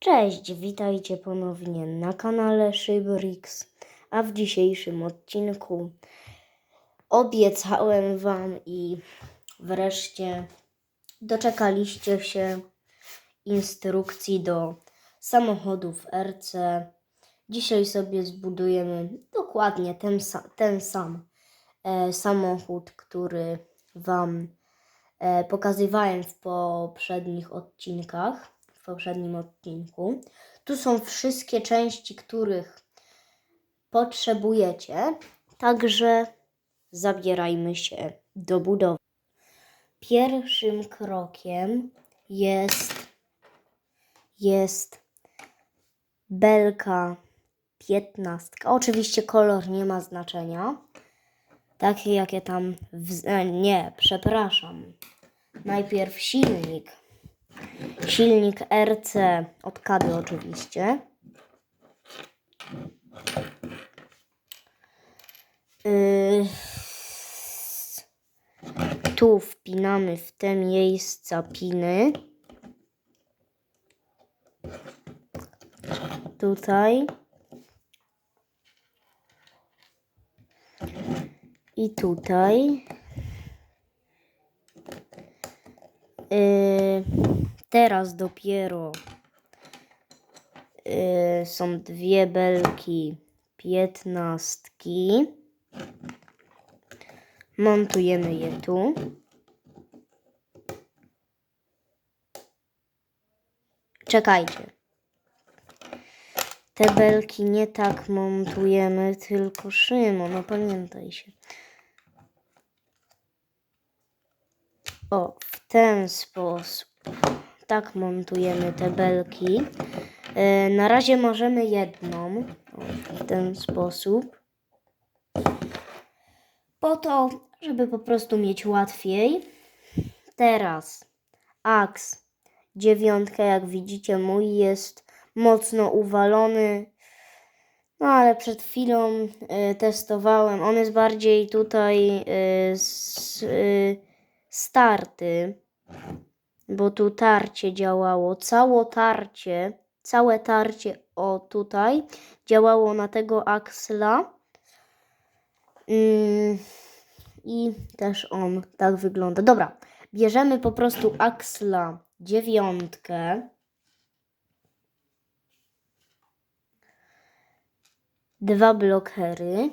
Cześć, witajcie ponownie na kanale Szybrix, a w dzisiejszym odcinku obiecałem Wam i wreszcie doczekaliście się instrukcji do samochodów RC. Dzisiaj sobie zbudujemy dokładnie ten, ten sam e, samochód, który Wam e, pokazywałem w poprzednich odcinkach, poprzednim odcinku. Tu są wszystkie części, których potrzebujecie, także zabierajmy się do budowy. Pierwszym krokiem jest, jest belka 15. Oczywiście kolor nie ma znaczenia. Takie jakie tam. W... e, Nie, przepraszam. Najpierw silnik. Silnik RC od Kady oczywiście. Yy, Tu wpinamy w te miejsca piny. Tutaj. I tutaj. Yy, teraz dopiero yy, są dwie belki piętnastki. Montujemy je tu. Czekajcie. Te belki nie tak montujemy, tylko Szymon, pamiętaj się. O, w ten sposób. Tak montujemy te belki. E, na razie możemy jedną. W ten sposób. Po to, żeby po prostu mieć łatwiej. Teraz aks dziewiątka, jak widzicie, mój jest mocno uwalony. No ale przed chwilą e, testowałem. On jest bardziej tutaj s, e, starty, bo tu tarcie działało. Cało tarcie, całe tarcie o tutaj działało na tego aksla. Mm, I też on tak wygląda. Dobra, bierzemy po prostu aksla dziewiątkę. Dwa blokery.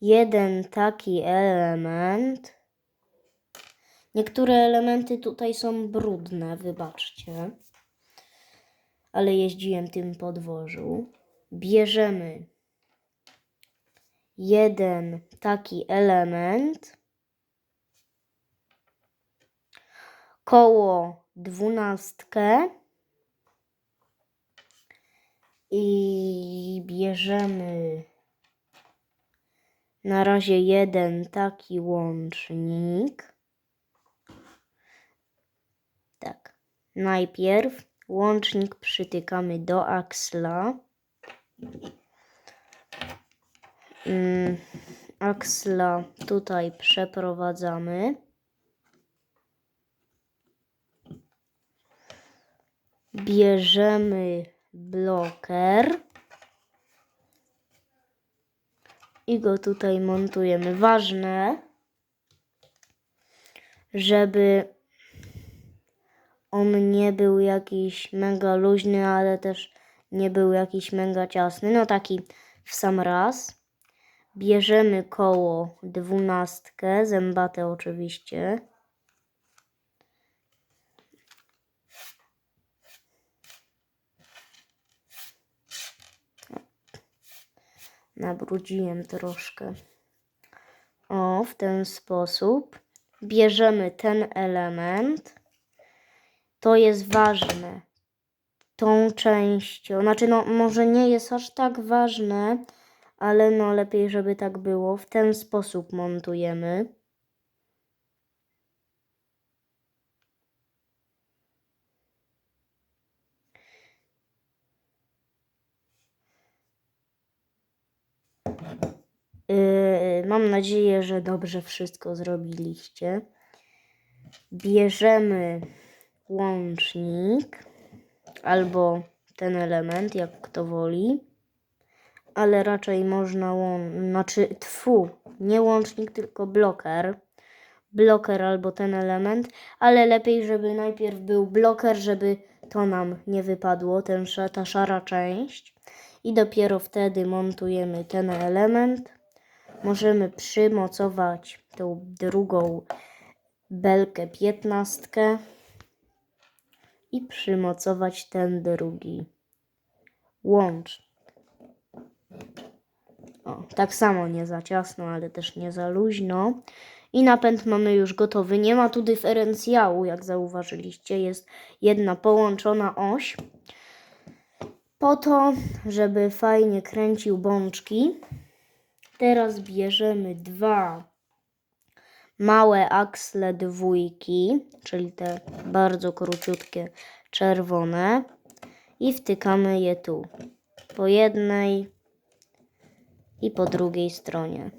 Jeden taki element. Niektóre elementy tutaj są brudne, wybaczcie. Ale jeździłem tym podwożu. Bierzemy jeden taki element. Koło dwunastkę. I bierzemy na razie jeden taki łącznik. Tak. Najpierw łącznik przytykamy do aksla. Mm, aksla tutaj przeprowadzamy. Bierzemy bloker i go tutaj montujemy. Ważne, żeby on nie był jakiś mega luźny, ale też nie był jakiś mega ciasny. No taki w sam raz. Bierzemy koło dwunastkę, zębate oczywiście. Nabrudziłem troszkę. O, w ten sposób. Bierzemy ten element. To jest ważne. Tą częścią, znaczy no może nie jest aż tak ważne, ale no lepiej, żeby tak było. W ten sposób montujemy. Yy, mam nadzieję, że dobrze wszystko zrobiliście. Bierzemy łącznik albo ten element, jak kto woli, ale raczej można łączyć, znaczy tfu, nie łącznik, tylko bloker. Bloker albo ten element, ale lepiej, żeby najpierw był bloker, żeby to nam nie wypadło, ten, ta szara część. I dopiero wtedy montujemy ten element. Możemy przymocować tą drugą belkę piętnastkę i przymocować ten drugi łącz. O, tak samo nie za ciasno, ale też nie za luźno. I napęd mamy już gotowy. Nie ma tu dyferencjału, jak zauważyliście. Jest jedna połączona oś. Po to, żeby fajnie kręcił bączki. Teraz bierzemy dwa małe aksle dwójki, czyli te bardzo króciutkie czerwone i wtykamy je tu. Po jednej i po drugiej stronie.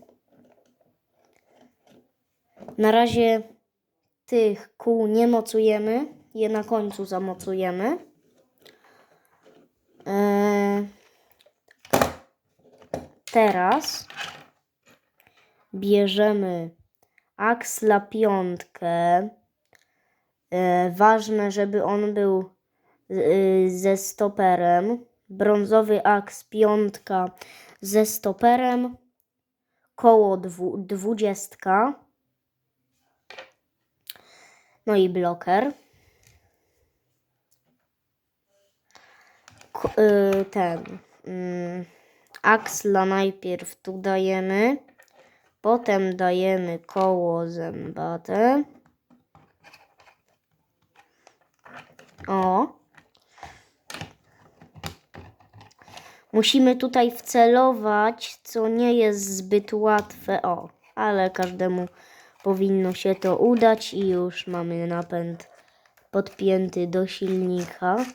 Na razie tych kół nie mocujemy, je na końcu zamocujemy. Eee, teraz bierzemy aksla piątkę. E, ważne, żeby on był y, ze stoperem. Brązowy aks piątka ze stoperem. Koło dwu, dwudziestka. No i bloker. Y, ten. Mm, aksla najpierw tu dajemy. Potem dajemy koło zębate. O. Musimy tutaj wcelować, co nie jest zbyt łatwe. O, ale każdemu powinno się to udać i już mamy napęd podpięty do silnika.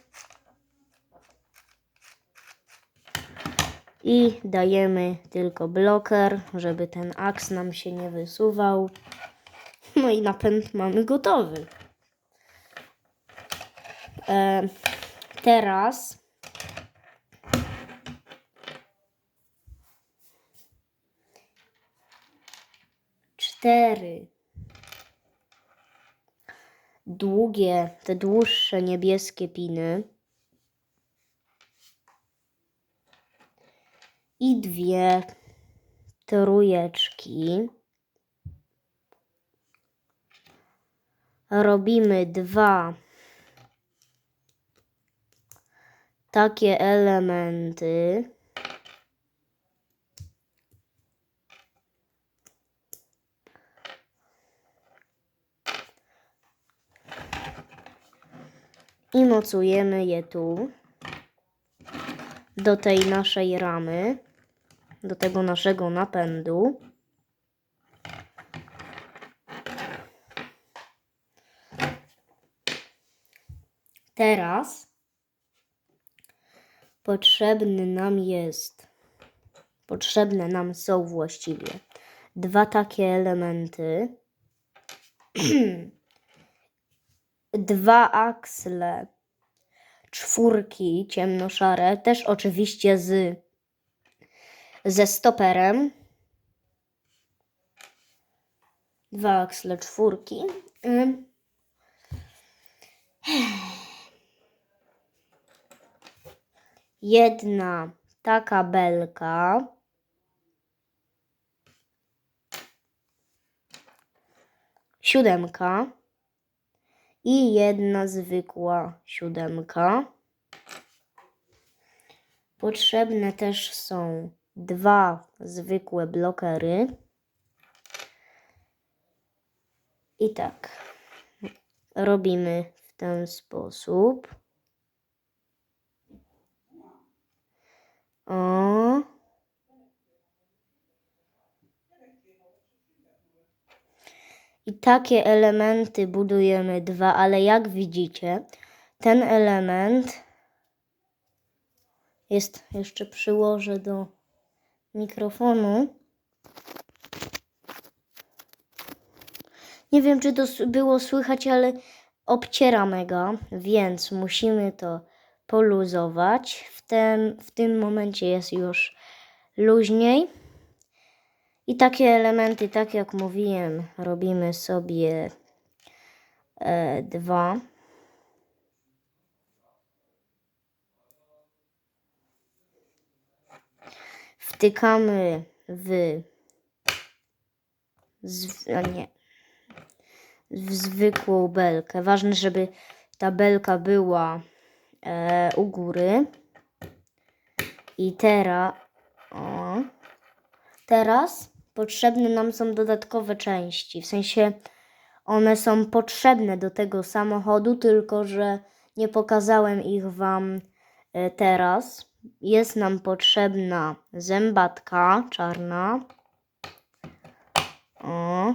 I dajemy tylko bloker, żeby ten aks nam się nie wysuwał. No i napęd mamy gotowy. E, teraz cztery długie, te dłuższe niebieskie piny. I dwie trójeczki. Robimy dwa takie elementy. I mocujemy je tu do tej naszej ramy, do tego naszego napędu. Teraz potrzebny nam jest, potrzebne nam są właściwie dwa takie elementy, dwa aksle czwórki ciemnoszare, też oczywiście z ze stoperem. Dwa aksle czwórki. Ym. Jedna taka belka. Siódemka. I jedna zwykła siódemka. Potrzebne też są dwa zwykłe blokery. I tak robimy w ten sposób. O. I takie elementy budujemy dwa, ale jak widzicie, ten element jest, jeszcze przyłożę do mikrofonu. Nie wiem, czy to było słychać, ale obcieramy go, więc musimy to poluzować. W tym, w tym momencie jest już luźniej. I takie elementy, tak jak mówiłem, robimy sobie e, dwa. Wtykamy w, zw, a nie, w zwykłą belkę. Ważne, żeby ta belka była e, u góry. I teraz, o, teraz potrzebne nam są dodatkowe części. W sensie one są potrzebne do tego samochodu, tylko że nie pokazałem ich Wam e, teraz. Jest nam potrzebna zębatka czarna. O.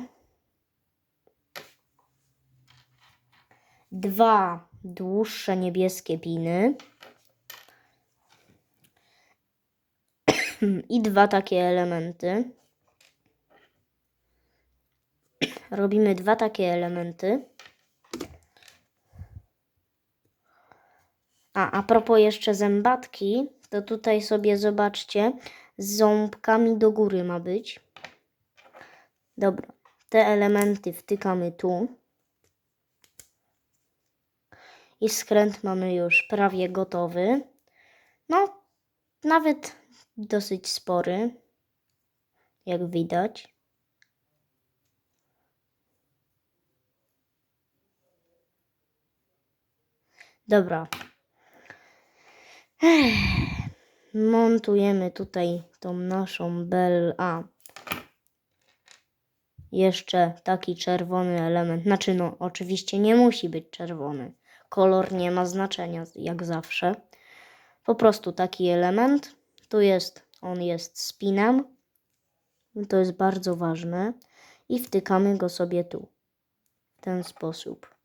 Dwa dłuższe niebieskie piny. I dwa takie elementy. Robimy dwa takie elementy. A, a propos jeszcze zębatki, to tutaj sobie zobaczcie, z ząbkami do góry ma być. Dobra, te elementy wtykamy tu. I skręt mamy już prawie gotowy. No, nawet dosyć spory, jak widać. Dobra. Montujemy tutaj tą naszą bel... A. Jeszcze taki czerwony element. Znaczy, no, oczywiście nie musi być czerwony. Kolor nie ma znaczenia, jak zawsze. Po prostu taki element. Tu jest, on jest spinem. To jest bardzo ważne. I wtykamy go sobie tu. W ten sposób.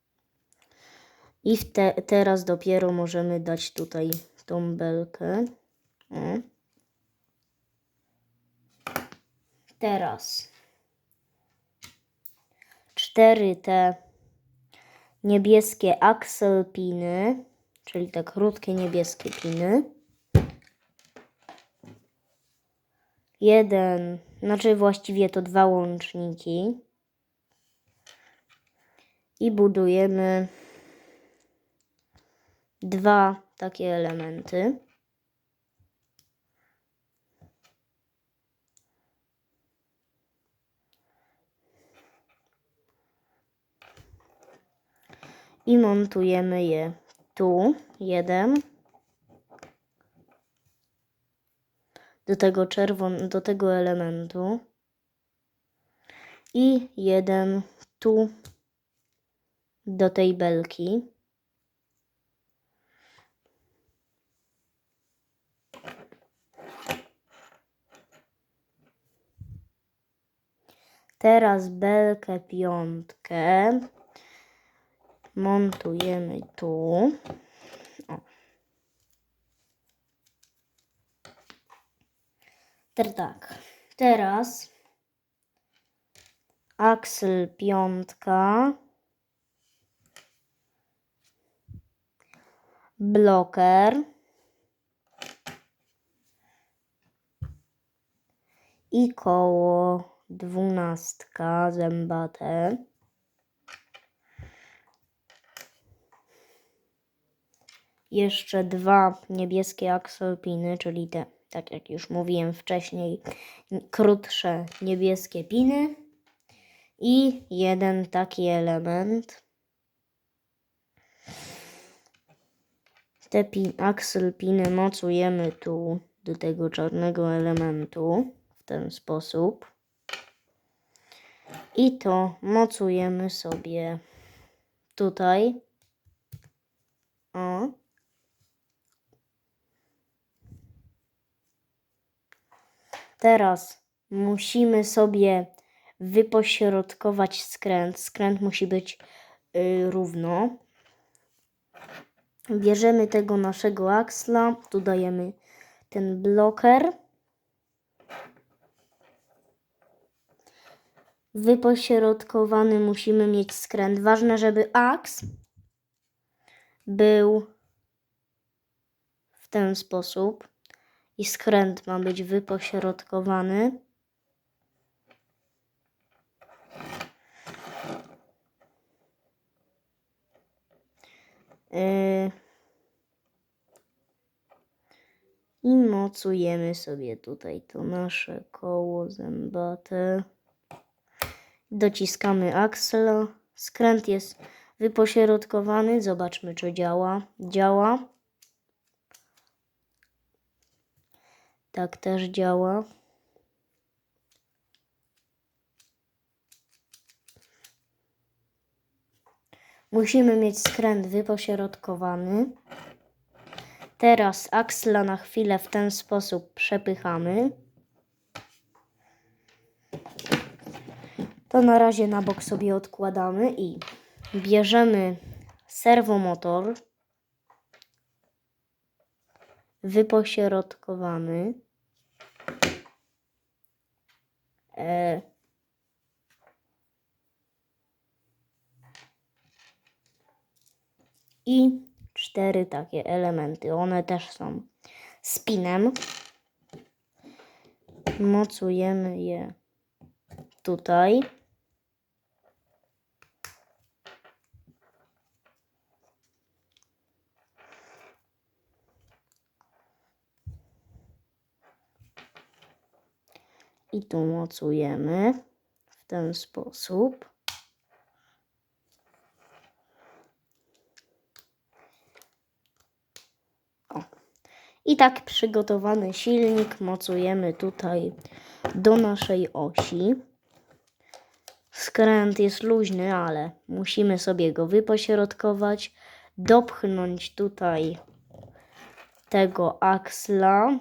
I te, teraz dopiero możemy dać tutaj tą belkę. O. Teraz cztery te niebieskie akselpiny, czyli te krótkie niebieskie piny. Jeden, znaczy właściwie to dwa łączniki. I budujemy dwa takie elementy. I montujemy je tu, jeden. Do tego czerwon, do tego elementu. I jeden tu, do tej belki. Teraz belkę piątkę montujemy tu. O. Ter- tak. Teraz aksel piątka. Bloker. I koło dwunastka zębate. Jeszcze dwa niebieskie aksolpiny, czyli te, tak jak już mówiłem wcześniej, krótsze niebieskie piny. I jeden taki element. Te pin, akselpiny mocujemy tu do tego czarnego elementu w ten sposób. I to mocujemy sobie tutaj. O. Teraz musimy sobie wypośrodkować skręt. Skręt musi być y, równo. Bierzemy tego naszego aksla, tu dajemy ten bloker. Wypośrodkowany musimy mieć skręt. Ważne, żeby aks był w ten sposób i skręt ma być wypośrodkowany. Yy. I mocujemy sobie tutaj to nasze koło zębate. Dociskamy aksel. Skręt jest wypośrodkowany. Zobaczmy, czy działa. Działa. Tak też działa. Musimy mieć skręt wypośrodkowany. Teraz aksla na chwilę w ten sposób przepychamy. To na razie na bok sobie odkładamy i bierzemy serwomotor wypośrodkowany. E, I cztery takie elementy. One też są spinem. Mocujemy je tutaj. I tu mocujemy w ten sposób. O. I tak przygotowany silnik mocujemy tutaj do naszej osi. Skręt jest luźny, ale musimy sobie go wypośrodkować, dopchnąć tutaj tego aksla.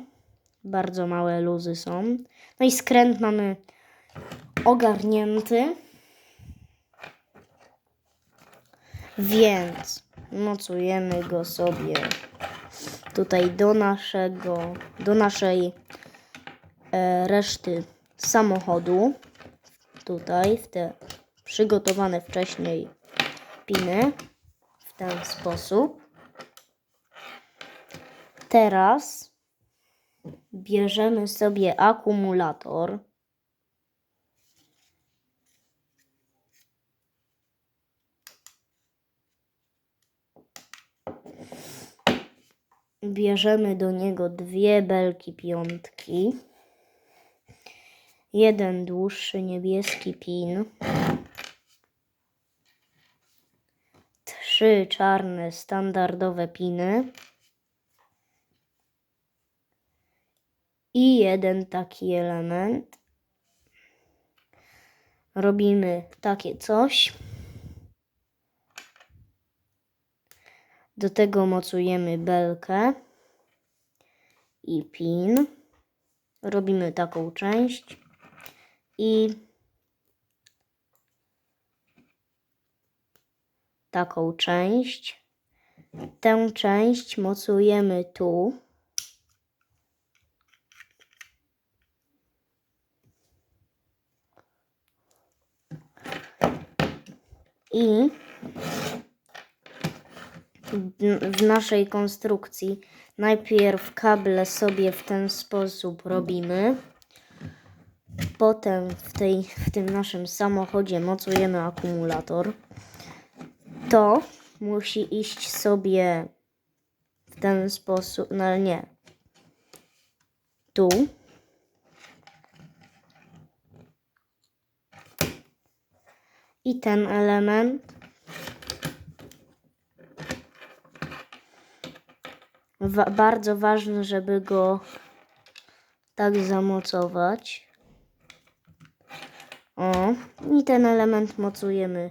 Bardzo małe luzy są. No i skręt mamy ogarnięty. Więc mocujemy go sobie tutaj do naszego, do naszej e, reszty samochodu. Tutaj w te przygotowane wcześniej piny w ten sposób. Teraz bierzemy sobie akumulator. Bierzemy do niego dwie belki piątki. Jeden dłuższy niebieski pin. Trzy czarne standardowe piny. I jeden taki element. Robimy takie coś. Do tego mocujemy belkę i pin. Robimy taką część i taką część. Tę część mocujemy tu. I w naszej konstrukcji najpierw kable sobie w ten sposób robimy. Potem w, tej, w tym naszym samochodzie mocujemy akumulator. To musi iść sobie w ten sposób, no nie, tu. I ten element Wa- bardzo ważne, żeby go tak zamocować. O, i ten element mocujemy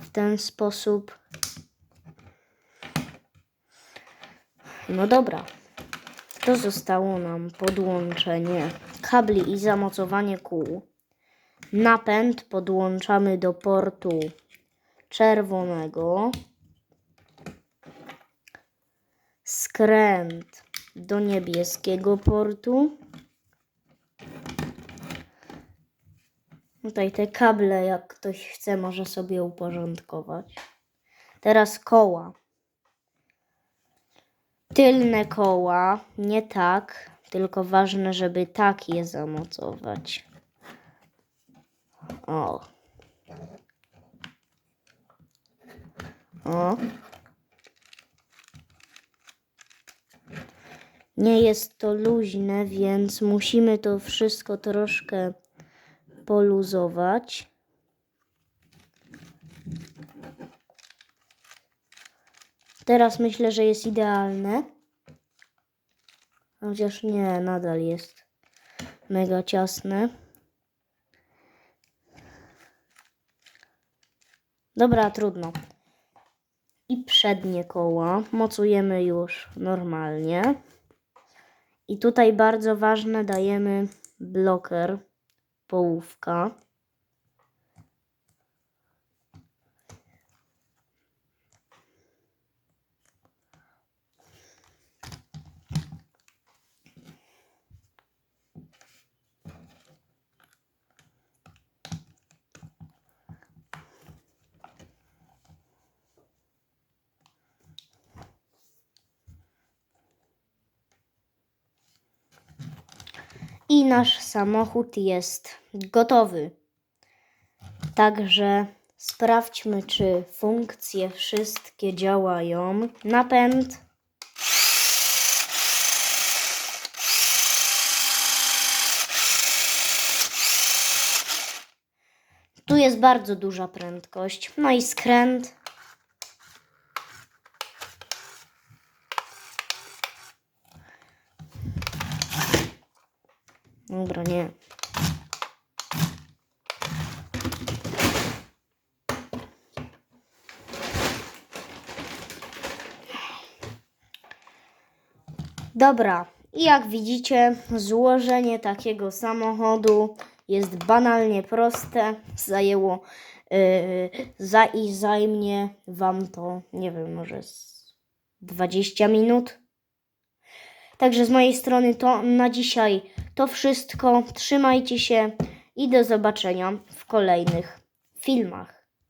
w ten sposób. No dobra. To zostało nam podłączenie kabli i zamocowanie kół. Napęd podłączamy do portu czerwonego. Skręt do niebieskiego portu. Tutaj te kable, jak ktoś chce, może sobie uporządkować. Teraz koła. Tylne koła, nie tak, tylko ważne, żeby tak je zamocować. O. O. Nie jest to luźne, więc musimy to wszystko troszkę poluzować. Teraz myślę, że jest idealne. Chociaż nie, nadal jest mega ciasne. Dobra, trudno. I przednie koła mocujemy już normalnie. I tutaj bardzo ważne dajemy bloker połówka. I nasz samochód jest gotowy. Także sprawdźmy, czy funkcje wszystkie działają. Napęd. Tu jest bardzo duża prędkość. No i skręt. Dobra, nie. Dobra, i jak widzicie, złożenie takiego samochodu jest banalnie proste. Zajęło yy, za i zajmie Wam to, nie wiem, może z 20 minut. Także z mojej strony to na dzisiaj to wszystko. Trzymajcie się i do zobaczenia w kolejnych filmach.